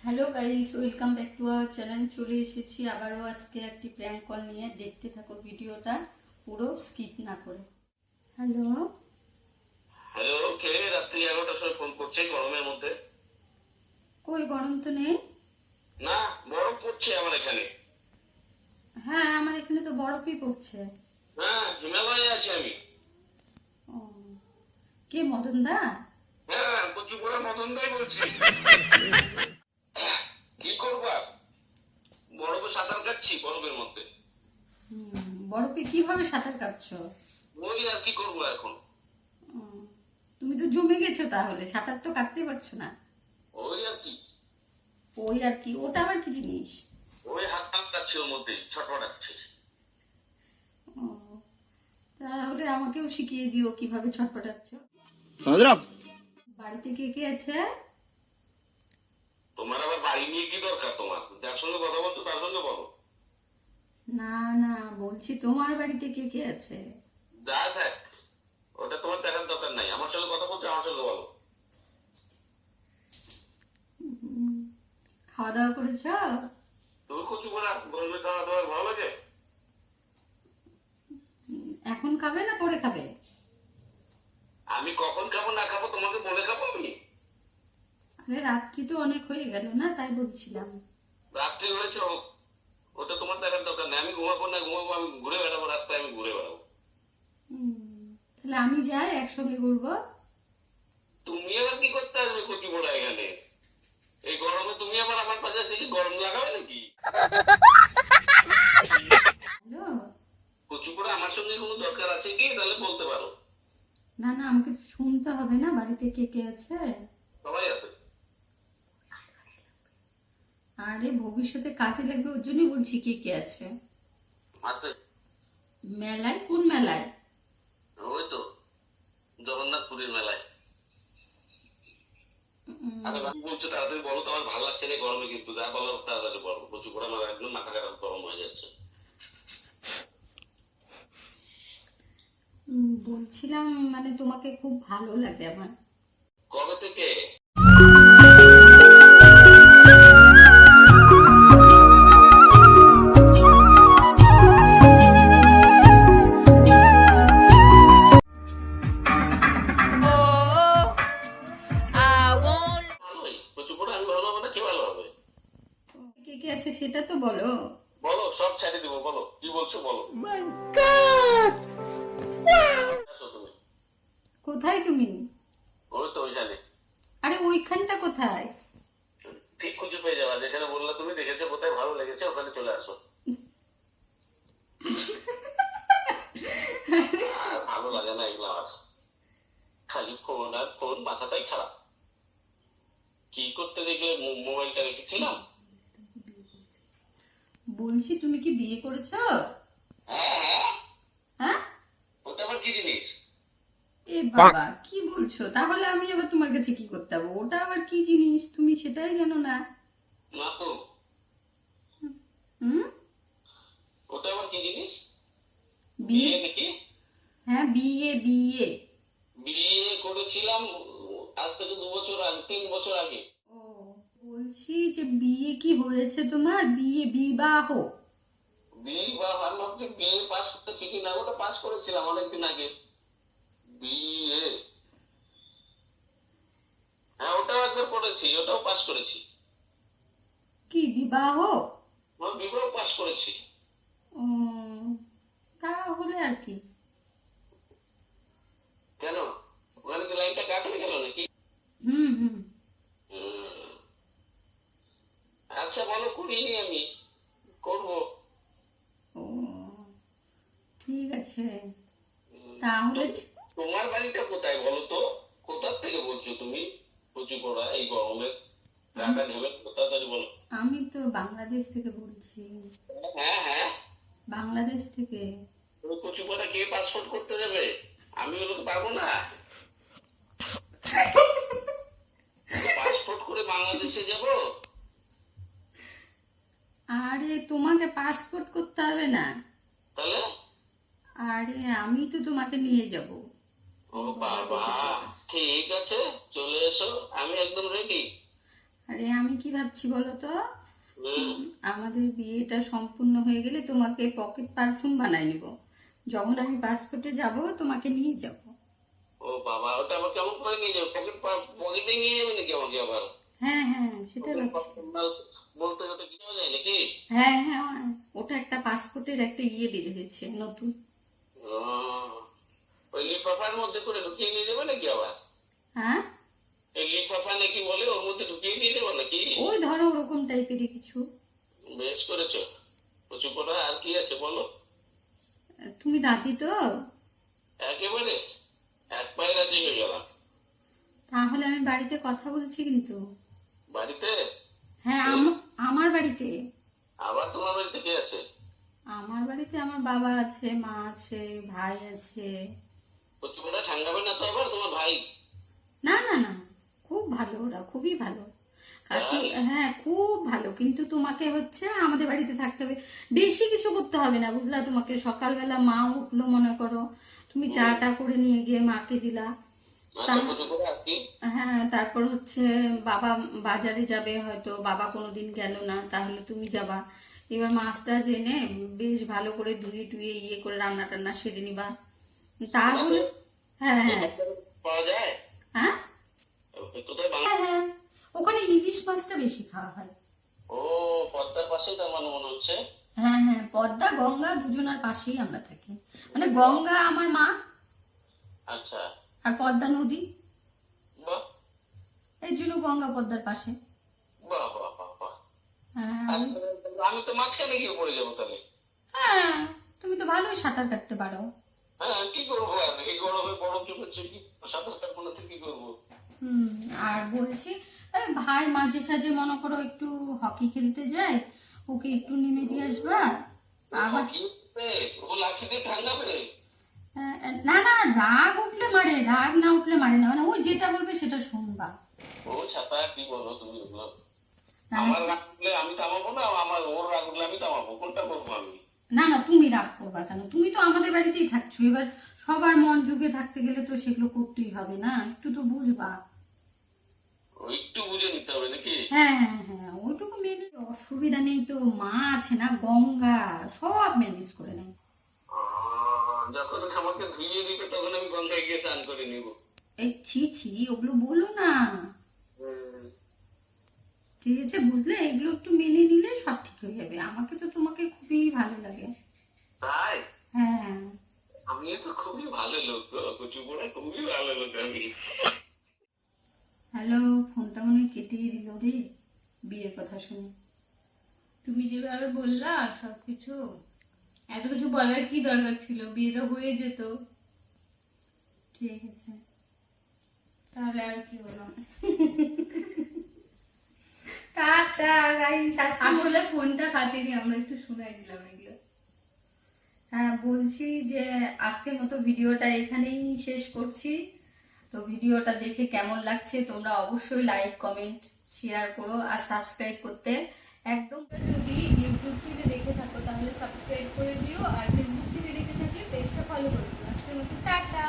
Hello guys welcome back to our channel. চলে এসেছি আবারও আজকে একটি প্র্যাঙ্ক কল নিয়ে। দেখতে থাকো ভিডিওটা পুরো স্কিপ না করে। হ্যালো। হ্যালো কে রাত্রি এগারোটার সময় ফোন করছে গরমের মধ্যে? কই গরম তো নেই? না বরফ পড়ছে আমার এখানে। হ্যাঁ আমার এখানে তো বরফই পড়ছে। হ্যাঁ হিমালয়ে আছি আমি। ও কে মদন দা হ্যাঁ কচু পড়া মদন দাই বলছি। কি করবা বরফে সাঁতার কাটছি বরফের মধ্যে। বরফে কীভাবে সাঁতার কাটছো? ওই আর কি করব এখন? তুমি তো জমে গেছো তাহলে সাঁতার তো কাটতে পারছ না। ওই আর কি। ওই আর কি ওটা আবার কি জিনিস? ওই হাত কাটছে ওর মধ্যে ছটফটাচ্ছে তাহলে আমাকেও শিখিয়ে দিও কীভাবে ছটফটাচ্ছ বাড়িতে কে কে আছে? তোমার আবার বাড়ি নিয়ে কি দরকার তোমার? যার সঙ্গে কথা বলছো তার সঙ্গে বলো। না না বলছি তোমার বাড়িতে কে কে আছে? যা দেখ ওটা তোমার দেখার দরকার নাই। আমার সঙ্গে কথা বলছো আমার সঙ্গে বলো। খাওয়া দাওয়া করেছ? তুমি কচু পড়া গরমে খাওয়া দাওয়া ভালো লাগে? এখন খাবে না পরে খাবে? আমি কখন খাব না খাব তোমাকে বলে খাব রাত্রি তো অনেক হয়ে গেল না তাই বলছিলাম। রাত্রি হয়েছে ওটা তোমার দেখার দরকার নেই। আমি ঘুমাবো না ঘুমাবো আমি ঘুরে বেড়াবো রাস্তায় আমি ঘুরে বেড়াবো। তাহলে আমি যাই একসঙ্গে ঘুরবো। তুমি আবার কি করতে আসবে কচু পড়া এখানে? এই গরমে তুমি আবার আমার পাশে এসে কি গরম লাগাবে নাকি? কচু পড়া আমার সঙ্গে কোনো দরকার আছে কি? তাহলে বলতে পারো। না না আমাকে শুনতে হবে না বাড়িতে কে কে আছে? সবাই আছে। আরে ভবিষ্যতে কাজে লাগবে ওর জন্যই বলছি কে কে আছে। মেলায়? কোন মেলায়? ওই তো জগন্নাথপুরের মেলায়। আরে বলছো তাড়াতাড়ি বলো তো আমার ভালো লাগছে না গরমে কিন্তু যা বলো তাড়াতাড়ি মেলা একদম মাথা খারাপ গরম হয়ে যাচ্ছে। বলছিলাম মানে তোমাকে খুব ভালো লাগে আমার। সেটা তো বলো। বলো সব ছেড়ে দিব বলো। কি বলছো বলো। আসো তুমি। কোথায় তুমি? ওই তো ওইখানে। আরে ওইখানটা কোথায়? ঠিক খুঁজে পেয়ে যাবা যেখানে বললে তুমি দেখেছ কোথায় ভালো লেগেছে ওখানে চলে আসো। ভালো লাগে না এগুলো আমার খালি ফোন আর ফোন মাথাটাই খারাপ। কি করতে দেখলে মো- মোবাইলটা রেখেছিলাম? বলছি তুমি কি বিয়ে করেছ? হ্যাঁ? ওটা আবার কি জিনিস? এ বাবা কি বলছো? তাহলে আমি আবার তোমার কাছে কি করতে হবে ওটা আবার কি জিনিস? তুমি সেটাই জানো না। না তো। হুম? ওটা আবার কি জিনিস? বিয়ে নাকি? হ্যাঁ বিয়ে বিয়ে। বিয়ে করেছিলাম আজ থেকে দু বছর আগে তিন বছর আগে। বলছি যে বিয়ে কি হয়েছে তোমার? বিয়ে বিবাহ। বিবাহ আমি বিয়ে পাস কি না ওটা পাস করেছিলাম অনেকদিন আগে। বিয়ে? হ্যাঁ ওটাও একবার পড়েছি ওটাও পাস করেছি। কি বিবাহ? আমার বিবাহ পাস করেছি ও তাহলে আর কি কেন ওখানে কি লাইনটা কাট হয়ে গেল নাকি হুম হুম হুম। আচ্ছা বলো করিনি আমি করব ও ঠিক আছে। তাহলে তোমার বাড়িটা কোথায় বলো তো? কোথার থেকে বলছো তুমি? এই গরমে ঢাকা কোথায় বলো। আমি তো বাংলাদেশ থেকে বলছি। হ্যাঁ হ্যাঁ। বাংলাদেশ থেকে। ওই কে পাসপোর্ট করতে দেবে আমি ওগুলো পারব না? পাসপোর্ট করে বাংলাদেশে যাব? আরে তোমাকে পাসপোর্ট করতে হবে না। তাহলে? আরে আমি তো তোমাকে নিয়ে যাব। ও বাবা ঠিক আছে চলে এসো আমি একদম রেডি আরে আমি কি ভাবছি বলো তো? আমাদের বিয়েটা সম্পূর্ণ হয়ে গেলে তোমাকে পকেট পারফিউম বানাই নিব। যখন আমি পাসপোর্টে যাব তোমাকে নিয়ে যাব। ও বাবা ওটা আবার কেমন করে নিয়ে যাবে? পকেট পকেটে নিয়ে যাবে নাকি আমাকে আবার? হ্যাঁ হ্যাঁ সেটা বলতে ওটা কি যায় নাকি? হ্যাঁ হ্যাঁ ওটা একটা পাসপোর্টের একটা ইয়ে বের হয়েছে নতুন। ওই লিফাফার মধ্যে করে ঢুকিয়ে নিয়ে যাবে নাকি আবার? হ্যাঁ? এই লিফাফা নাকি বলে ওর মধ্যে ঢুকিয়ে নিয়ে যাবে নাকি? ওই ধরো ওরকম টাইপেরই কিছু। বেশ করেছ। আর কি আছে বলো? তুমি রাজি তো? একেবারে। এক পায়ে রাজি হয়ে গেলাম। তাহলে আমি বাড়িতে কথা বলছি কিন্তু। বাড়িতে? হ্যাঁ আমার বাড়িতে। আবার তোমার বাড়িতে কে আছে? আমার বাড়িতে আমার বাবা আছে মা আছে ভাই আছে। কথা ঠান্ডাবে না তো আবার তোমার ভাই? না না না খুব ভালো ওরা খুবই ভালো। কাকি হ্যাঁ খুব ভালো। কিন্তু তোমাকে হচ্ছে আমাদের বাড়িতে থাকতে হবে। বেশি কিছু করতে হবে না বুঝলা? তোমাকে সকালবেলা মা উঠল মনে করো। তুমি চাটা করে নিয়ে গিয়ে মাকে দিলা। হ্যাঁ তারপর হচ্ছে বাবা বাজারে যাবে হয়তো বাবা কোনোদিন গেল না তাহলে তুমি যাবা। এবার মাছটা জেনে বেশ ভালো করে ধুয়ে টুয়ে ইয়ে করে রান্না টান্না সেরে নিবা। তাহলে? হ্যাঁ হ্যাঁ। পাওয়া যায়? হ্যাঁ? হ্যাঁ হ্যাঁ। ওখানে ইলিশ মাছটা বেশি খাওয়া হয়। ও পদ্মার পাশে তার মানে মনে হচ্ছে। হ্যাঁ হ্যাঁ। পদ্মা গঙ্গা দুজনার পাশেই আমরা থাকি। মানে গঙ্গা আমার মা আচ্ছা। আর পদ্মা নদী। এই জন্য গঙ্গা পদ্মার পাশে। আচ্ছা, আমি তো মাঝখানে গিয়ে পড়ে যাব তাহলে। হ্যাঁ তুমি তো ভালোই সাঁতার কাটতে পারো। হ্যাঁ কি করব এই গরমে কি সাঁতার কাটবো না কি করব? হুম আর বলছি ভাই মাঝে সাঝে মনে করো একটু হকি খেলতে যায় ওকে একটু নেমে দিয়ে আসবা আবার না না রাগ উঠলে মারে রাগ না উঠলে মারে না মানে ও যেটা বলবে সেটা শুনবা। ও ছাতা কি বলো তুমি আমার রাগ উঠলে আমি থামাবো না? আমার ওর রাগ উঠলে আমি থামাবো? কোনটা করব আমি? না না তুমি রাগ করবা কেন? তুমি আমাদের বাড়িতেই থাকছো। এবার সবার মন যুগে থাকতে গেলে তো সেগুলো করতেই হবে না একটু তো বুঝবা। একটু বুঝে নিতে হবে নাকি? হ্যাঁ হ্যাঁ হ্যাঁ ওইটুকু মেনে অসুবিধা নেই তো মা আছে না গঙ্গা সব ম্যানেজ করে নেয়। যখন আমাকে ধুইয়ে দিবে তখন আমি গঙ্গায় গিয়ে স্নান করে নিব। এই ছি ছি ওগুলো বলো না। ঠিক আছে বুঝলে? এগুলো একটু মেনে নিলে সব ঠিক হয়ে যাবে। আমাকে তো তোমাকে খুবই ভালো লাগে। তাই? আমি তো খুবই ভালো লোক কচু পোড়া খুবই ভালো লোক আমি। হ্যালো ফোনটা মনে হয় কেটেই দিল রে বিয়ের কথা শুনে। তুমি যেভাবে বললা সবকিছু এত কিছু বলার কি দরকার ছিল? বিয়েটা হয়ে যেত। ঠিক আছে। তাহলে আর কি বলো? টাটা গাইস আসলে ফোনটা কাটেনি আমরা একটু শোনাই দিলাম হ্যাঁ বলছি যে আজকের মতো ভিডিওটা এখানেই শেষ করছি। তো ভিডিওটা দেখে কেমন লাগছে তোমরা অবশ্যই লাইক কমেন্ট শেয়ার করো আর সাবস্ক্রাইব করতে একদম যদি ইউটিউব থেকে দেখে থাকো, তাহলে সাবস্ক্রাইব করে দিও আর ফেসবুক থেকে দেখে থাকলে পেজটা ফলো করে দিও। আজকের মতো টাটা।